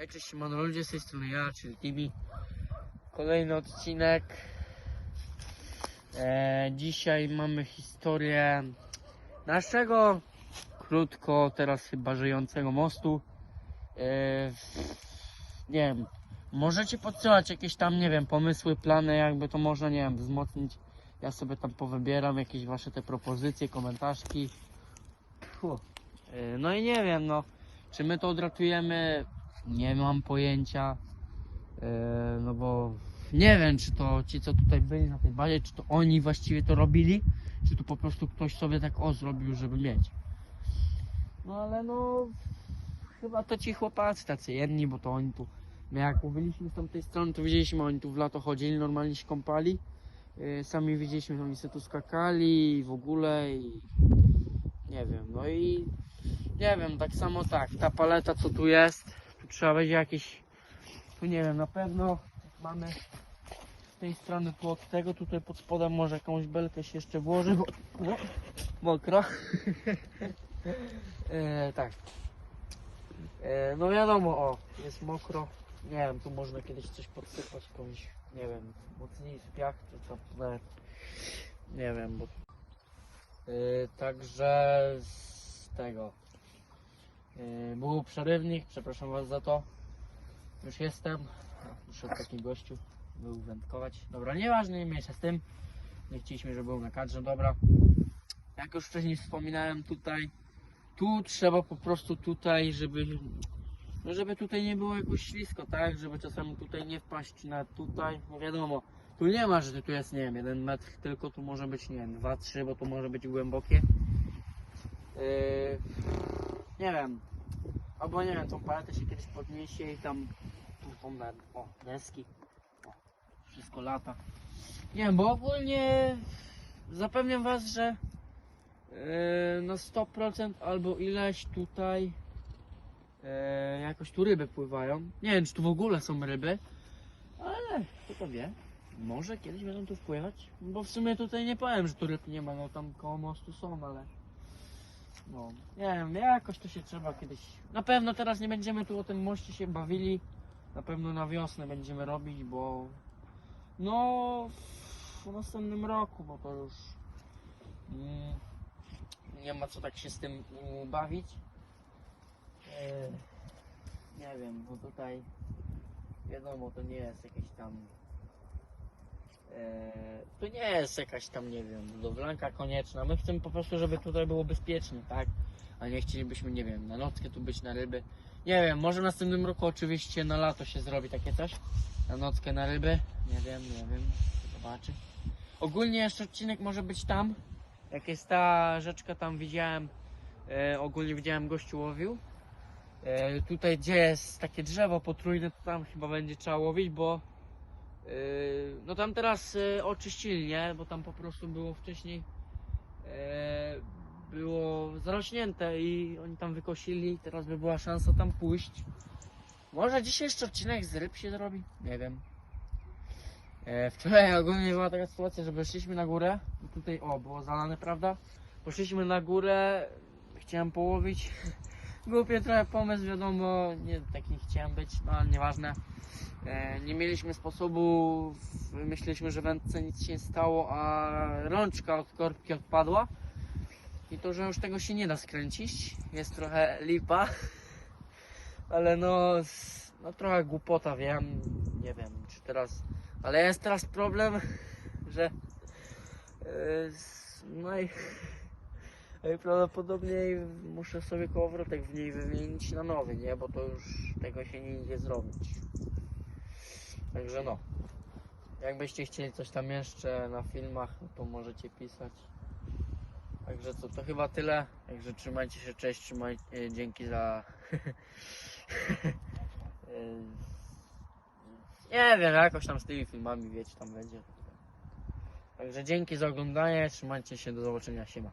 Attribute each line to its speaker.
Speaker 1: Hej, cześć, siemano ludzie, z tej strony ja, czyli Tibi. Kolejny odcinek. E, dzisiaj mamy historię naszego, krótko teraz chyba żyjącego mostu. E, nie wiem, możecie podsyłać jakieś tam, nie wiem, pomysły, plany, jakby to można, nie wiem, wzmocnić. Ja sobie tam powybieram jakieś wasze te propozycje, komentarzyki. Fu. E, no i nie wiem, no. Czy my to odratujemy? Nie mam pojęcia. E, no bo nie wiem, czy to ci, co tutaj byli na tej bazie, czy to oni właściwie to robili, czy to po prostu ktoś sobie tak o zrobił, żeby mieć. No ale no, chyba to ci chłopacy tacy jedni, bo to oni tu, my jak mówiliśmy z tamtej strony, to widzieliśmy, oni tu w lato chodzili, normalnie się kąpali. E, sami widzieliśmy, oni sobie tu skakali i w ogóle i nie wiem, no i nie wiem, tak samo tak, ta paleta co tu jest, trzeba będzie jakieś, tu nie wiem, na pewno mamy z tej strony tu od tego, tutaj pod spodem może jakąś belkę się jeszcze włoży, bo mokro. e, tak. E, no wiadomo, o, jest mokro, nie wiem, tu można kiedyś coś podsypać, jakąś, nie wiem, mocniejszy piach, czy co, nawet, nie wiem, bo e, także z tego Był przerywnik, przepraszam was za to. Już jestem. Już od taki gościu był wędkować. Dobra, nieważne, nie mniejsza z tym. Nie chcieliśmy, żeby był na kadrze, dobra. Jak już wcześniej wspominałem tutaj, tu trzeba po prostu tutaj, żeby no żeby tutaj nie było jakoś ślisko, tak? Żeby czasami tutaj nie wpaść na tutaj, no wiadomo. Tu nie ma, że tu jest, nie wiem, jeden metr, tylko tu może być, nie wiem, dwa, trzy, bo tu może być głębokie. Yy, nie wiem. Albo nie wiem, tą paletę się kiedyś podniesie i tam tą o, deski. O, wszystko lata. Nie wiem, bo ogólnie zapewniam was, że yy, na 100% albo ileś tutaj yy, jakoś tu ryby pływają. Nie wiem, czy tu w ogóle są ryby, ale kto to wie. Może kiedyś będą tu wpływać, bo w sumie tutaj nie powiem, że tu ryb nie ma, no tam koło mostu są, ale no, nie wiem, jakoś to się trzeba kiedyś. Na pewno teraz nie będziemy tu o tym moście się bawili. Na pewno na wiosnę będziemy robić, bo no w następnym roku, bo to już mm, nie ma co tak się z tym bawić. E, nie wiem, bo tutaj wiadomo, to nie jest jakieś tam to nie jest jakaś tam, nie wiem, budowlanka konieczna. My chcemy po prostu, żeby tutaj było bezpiecznie, tak? A nie chcielibyśmy, nie wiem, na nockę tu być na ryby. Nie wiem, może w następnym roku oczywiście na lato się zrobi takie coś. Na nockę na ryby. Nie wiem, nie wiem. Zobaczy. Ogólnie jeszcze odcinek może być tam. Jak jest ta rzeczka tam widziałem. E, ogólnie widziałem gościu łowił. E, tutaj gdzie jest takie drzewo potrójne, to tam chyba będzie trzeba łowić, bo no tam teraz yy, oczyścili, nie? Bo tam po prostu było wcześniej yy, było zarośnięte i oni tam wykosili. Teraz by była szansa tam pójść. Może dzisiaj jeszcze odcinek z ryb się zrobi? Nie wiem. E, wczoraj ogólnie była taka sytuacja, że weszliśmy na górę tutaj, o, było zalane, prawda? Poszliśmy na górę, chciałem połowić. Głupie trochę pomysł, wiadomo, nie taki chciałem być, no ale nieważne. E, nie mieliśmy sposobu, myśleliśmy, że wędce nic się nie stało, a rączka od korbki odpadła. I to, że już tego się nie da skręcić, jest trochę lipa. Ale no, no trochę głupota, wiem, nie wiem, czy teraz... Ale jest teraz problem, że... s- No i... Najprawdopodobniej muszę sobie kołowrotek w niej wymienić na nowy, nie? Bo to już tego się nie idzie zrobić. Także no. Jakbyście chcieli coś tam jeszcze na filmach, no to możecie pisać. Także co, to chyba tyle. Także trzymajcie się, cześć, trzymaj, e, dzięki za... E, Nie wiem, jakoś tam z tymi filmami, wiecie, tam będzie. Także dzięki za oglądanie, trzymajcie się, do zobaczenia, siema.